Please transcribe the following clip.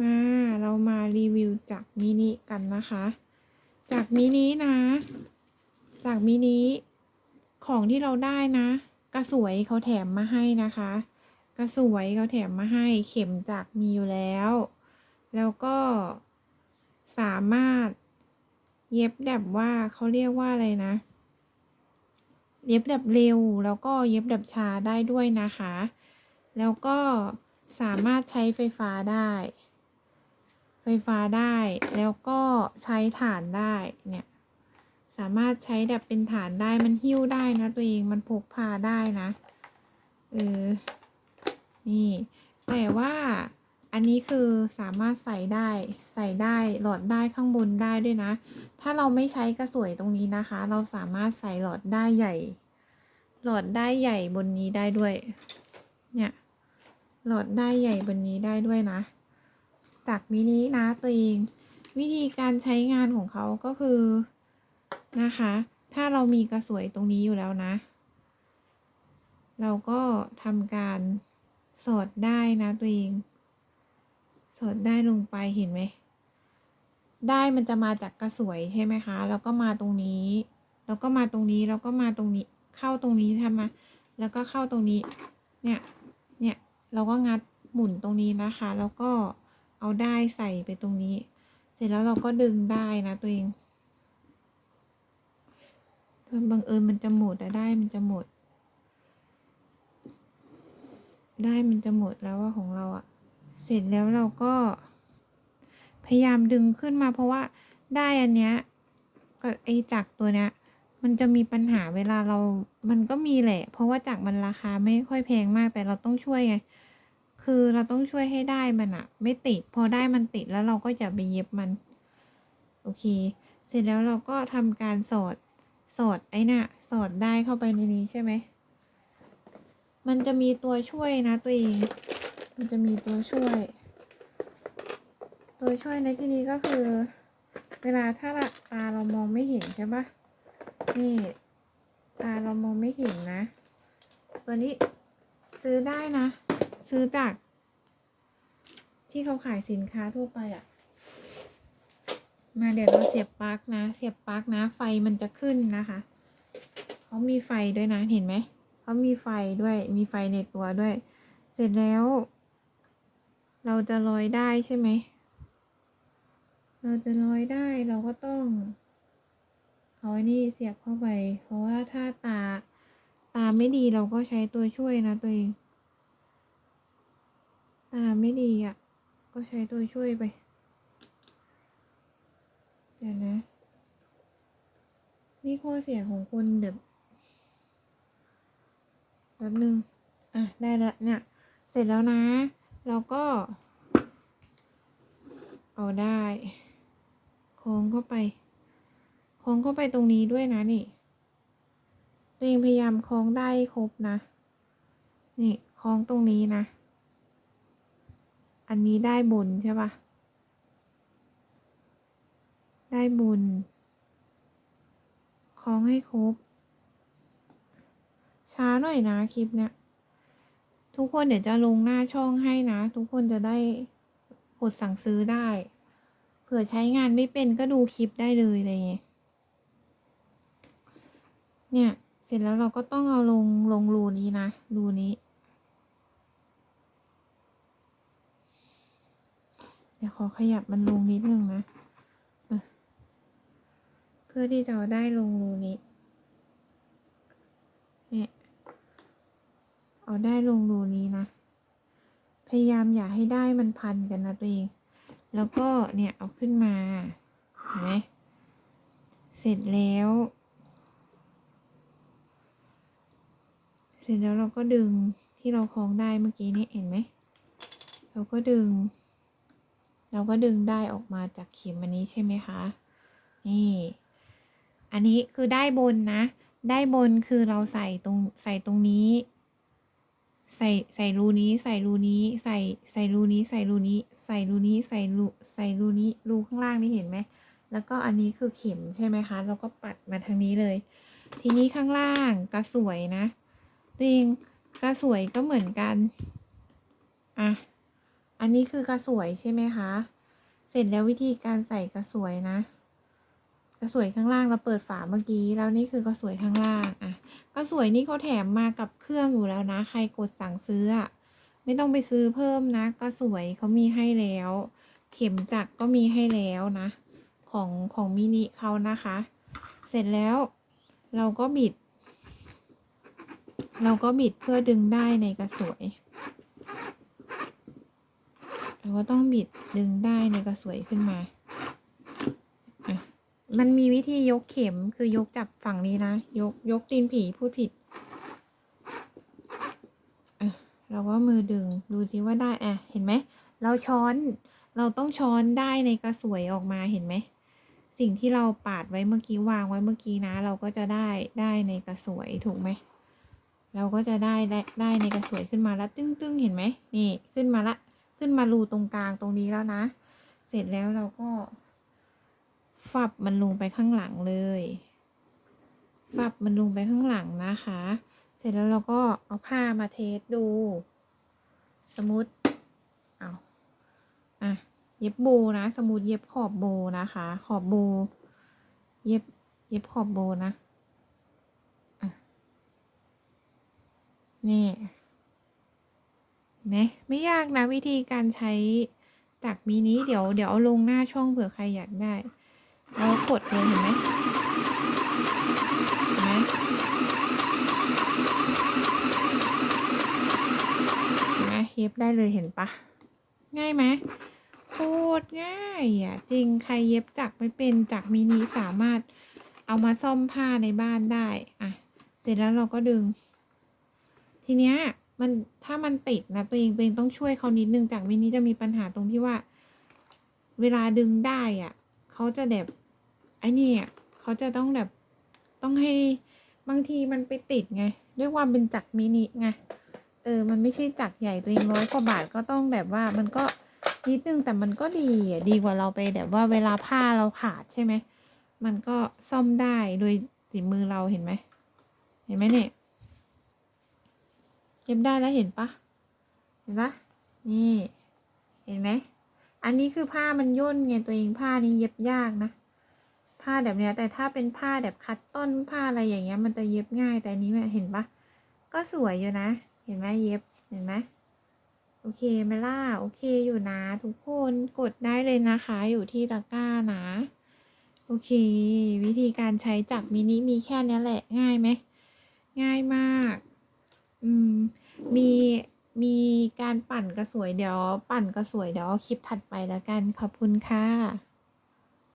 มาเรามารีวิวจากมินิกันนะคะ จากมินินะ จากมินิของที่เราได้นะ กระสวยเขาแถมมาให้นะคะ กระสวยเขาแถมมาให้เข็มจากมีอยู่แล้ว แล้วก็สามารถเย็บแบบว่าเขาเรียกว่าอะไรนะ เย็บแบบเร็วแล้วก็เย็บแบบช้าได้ด้วยนะคะ แล้วก็สามารถใช้ไฟฟ้าได้ ไฟฟ้าได้แล้วก็ใช้ฐานได้เนี่ยสามารถใช้แบบเป็นฐานได้มันหิ้วได้นะตัวเองมันพกพาได้นะเออนี่ แต่ว่าอันนี้คือสามารถใส่ได้ใส่ได้หลอดได้ข้างบนได้ด้วยนะ ถ้าเราไม่ใช้กระสวยตรงนี้นะคะ เราสามารถใส่หลอดได้ใหญ่ หลอดได้ใหญ่บนนี้ได้ด้วย เนี่ยหลอดได้ใหญ่บนนี้ได้ด้วยนะ จากมินินะตัวเอง วิธีการใช้งานของเขาก็คือนะคะ ถ้าเรามีกระสวยตรงนี้อยู่แล้วนะ เราก็ทำการสอดได้นะตัวเอง สอดได้ลงไปเห็นไหม ได้มันจะมาจากกระสวยใช่ไหมคะ แล้วก็มาตรงนี้ แล้วก็มาตรงนี้ แล้วก็มาตรงนี้ เข้าตรงนี้ทำมา แล้วก็เข้าตรงนี้ เนี่ย เนี่ย เราก็งัดหมุนตรงนี้นะคะ แล้วก็ เอาได้ใส่ไปตรงนี้ เสร็จแล้วเราก็ดึงได้นะตัวเองถ้าบังเอิญมันจะหมดอะได้มันจะหมด ได้มันจะหมดแล้วว่าของเราอะเสร็จแล้วเราก็ พยายามดึงขึ้นมาเพราะว่าได้อันเนี้ยกับไอ้จักรตัวเนี้ยมันจะมีปัญหาเวลาเรา มันก็มีแหละ เพราะว่าจักรมันราคาไม่ค่อยแพงมากแต่เราต้องช่วยไง คือเราต้องช่วยให้ได้มันอะไม่ติด พอได้มันติดแล้วเราก็จะไปเย็บมัน โอเค เสร็จแล้วเราก็ทำการสอด สอดไอ้น่ะ สอดได้เข้าไปในนี้ใช่ไหม มันจะมีตัวช่วยนะตัวเอง มันจะมีตัวช่วย ตัวช่วยในที่นี้ก็คือ เวลาถ้าละตาเรามองไม่เห็นใช่ปะนี่ตาเรามองไม่เห็นนะ ตัวนี้ซื้อได้นะ ซื้อจาก ที่เขาขายสินค้าทั่วไปอะ่ะ มาเดี๋ยวเราเสียบปลั๊กนะ เสียบปลั๊กนะ ไฟมันจะขึ้นนะคะเขามีไฟด้วยนะเห็นไหมเขามีไฟด้วยมีไฟในตัวด้วย เสร็จแล้ว เราจะลอยได้ใช่ไหมเราจะลอยได้เราก็ต้องเอาไอ้นี่เสียบเข้าไป เพราะว่าถ้าตาตาไม่ดีเราก็ใช้ตัวช่วยนะตัวเอง ตาไม่ดีอะ ก็ใช้ตัวช่วยไป เดี๋ยวนะ นี่ข้อเสียของคนเดี๋ยวแป๊บนึง อะ ได้แล้วเนี่ย เสร็จแล้วนะ เราก็ เอาได้โค้งเข้าไปโค้งเข้าไปตรงนี้ด้วยนะนี่ตัวเองพยายามคล้องได้ครบนะ นี่คล้องตรงนี้นะ อันนี้ได้บนใช่ปะได้บนคล้องให้ครบ ช้าหน่อยนะคลิปเนี้ย ทุกคนเดี๋ยวจะลงหน้าช่องให้นะ ทุกคนจะได้กดสั่งซื้อได้ เผื่อใช้งานไม่เป็นก็ดูคลิปได้เลยอะไรเงี้ยเนี่ย เสร็จแล้วเราก็ต้องเอาลงลงรูนี้นะรูนี้ ดี๋ยวขอขยับมันลงนิดนึงนะ เพื่อที่จะได้ลงรูนี้ เนี่ย เอาได้ลงรูนี้นะ พยายามอย่าให้ได้มันพันกันนะตัวเอง แล้วก็เนี่ยเอาขึ้นมา เห็นไหม เสร็จแล้ว เสร็จแล้วเราก็ดึงที่เราคล้องได้เมื่อกี้นี้เห็นไหม เราก็ดึง เราก็ดึงได้ออกมาจากเข็มอันนี้ใช่ไหมคะ นี่ อันนี้คือได้บนนะ ได้บนคือเราใส่ตรงใส่ตรงนี้ ใส่ใส่รูนี้ ใส่รูนี้ ใส่ใส่รูนี้ ใส่รูนี้ ใส่รูนี้ ใส่รูใส่รูนี้ รูข้างล่างนี่เห็นไหม แล้วก็อันนี้คือเข็มใช่ไหมคะ เราก็ปัดมาทางนี้เลย ทีนี้ข้างล่างกระสวยนะจริงกระสวยก็เหมือนกัน อะ อันนี้คือกระสวยใช่ไหมคะ เสร็จแล้ววิธีการใส่กระสวยนะ กระสวยข้างล่างเราเปิดฝาเมื่อกี้แล้วนี่คือกระสวยข้างล่างอะกระสวยนี่เขาแถมมากับเครื่องอยู่แล้วนะ ใครกดสั่งซื้ออะไม่ต้องไปซื้อเพิ่มนะ กระสวยเขามีให้แล้ว เข็มจักรก็มีให้แล้วนะ ของของมินิเขานะคะ เสร็จแล้วเราก็บิด เราก็บิดเพื่อดึงได้ในกระสวย เราก็ต้องบิดดึงได้ในกระสวยขึ้นมาอะมันมีวิธียกเข็มคือยกจากฝั่งนี้นะ ยกยกตีนผีพูดผิดอะเราก็มือดึงดูสิว่าได้อะเห็นไหม เราช้อนเราต้องช้อนได้ในกระสวยออกมาเห็นไหม สิ่งที่เราปาดไว้เมื่อกี้วางไว้เมื่อกี้นะ เราก็จะได้ได้ในกระสวยถูกไหมเราก็จะได้ได้ได้ในกระสวยขึ้นมาแล้วตึ้งตึ้งเห็นไหมนี่ขึ้นมาละ ขึ้นมารูตรงกลางตรงนี้แล้วนะ เสร็จแล้วเราก็ ฝับมันลงไปข้างหลังเลย ฝับมันลงไปข้างหลังนะคะ เสร็จแล้วเราก็เอาผ้ามาเทสดู สมมติเอาอะเย็บโบนะ สมมติเย็บขอบโบนะคะ ขอบโบ เย็บ เย็บขอบโบนะ อะ นี่ นะไม่ยากนะวิธีการใช้จากมินิเดี๋ยวเดี๋ยวเอาลงหน้าช่องเผื่อใครอยากได้แล้วกดเลยเห็นไหมเห็นไหมเห็นเย็บได้เลยเห็นปะง่ายไหมโคตรง่ายอะจริงใครเย็บจักไม่เป็นจักมินิสามารถเอามาซ่อมผ้าในบ้านได้อะเสร็จแล้วเราก็ดึง ทีเนี้ย มันถ้ามันติดนะตัวเองตัวเองต้องช่วยเขานิดนึงจากมินิจะมีปัญหาตรงที่ว่า เวลาดึงได้อะเขาจะแบบไอ้นี่อะเขาจะต้องแบบต้องให้บางทีมันไปติดไงด้วยความเป็นจักรมินิไงเออ มันไม่ใช่จักรใหญ่ตัวเองร้อยกว่าบาทก็ต้องแบบว่ามันก็นิดนึงแต่มันก็ดีอะดีกว่าเราไปแบบว่าเวลาผ้าเราขาดใช่ไหมมันก็ซ่อมได้โดยฝีมือเราเห็นไหมเห็นไหมเนี่ย เย็บได้แล้วเห็นปะเห็นปะนี่ เห็นไหม อันนี้คือผ้ามันย่นไงตัวเองผ้านี้เย็บยากนะ ผ้าแบบเนี้ย แต่ถ้าเป็นผ้าแบบคัดต้นผ้าอะไรอย่างเงี้ย มันจะเย็บง่ายแต่นี้แม่เห็นปะก็สวยอยู่นะ เห็นไหมเย็บเห็นไหมโอเคไหมล่ะโอเคอยู่นะ ทุกคนกดได้เลยนะคะ อยู่ที่ตะกร้านะ โอเค วิธีการใช้จักรมินิมีแค่เนี้ยแหละง่ายไหมง่ายมาก อืม มีมีการปั่นกระสวยเดี๋ยว ปั่นกระสวยเดี๋ยวเอาคลิปถัดไปแล้วกัน ขอบคุณค่ะ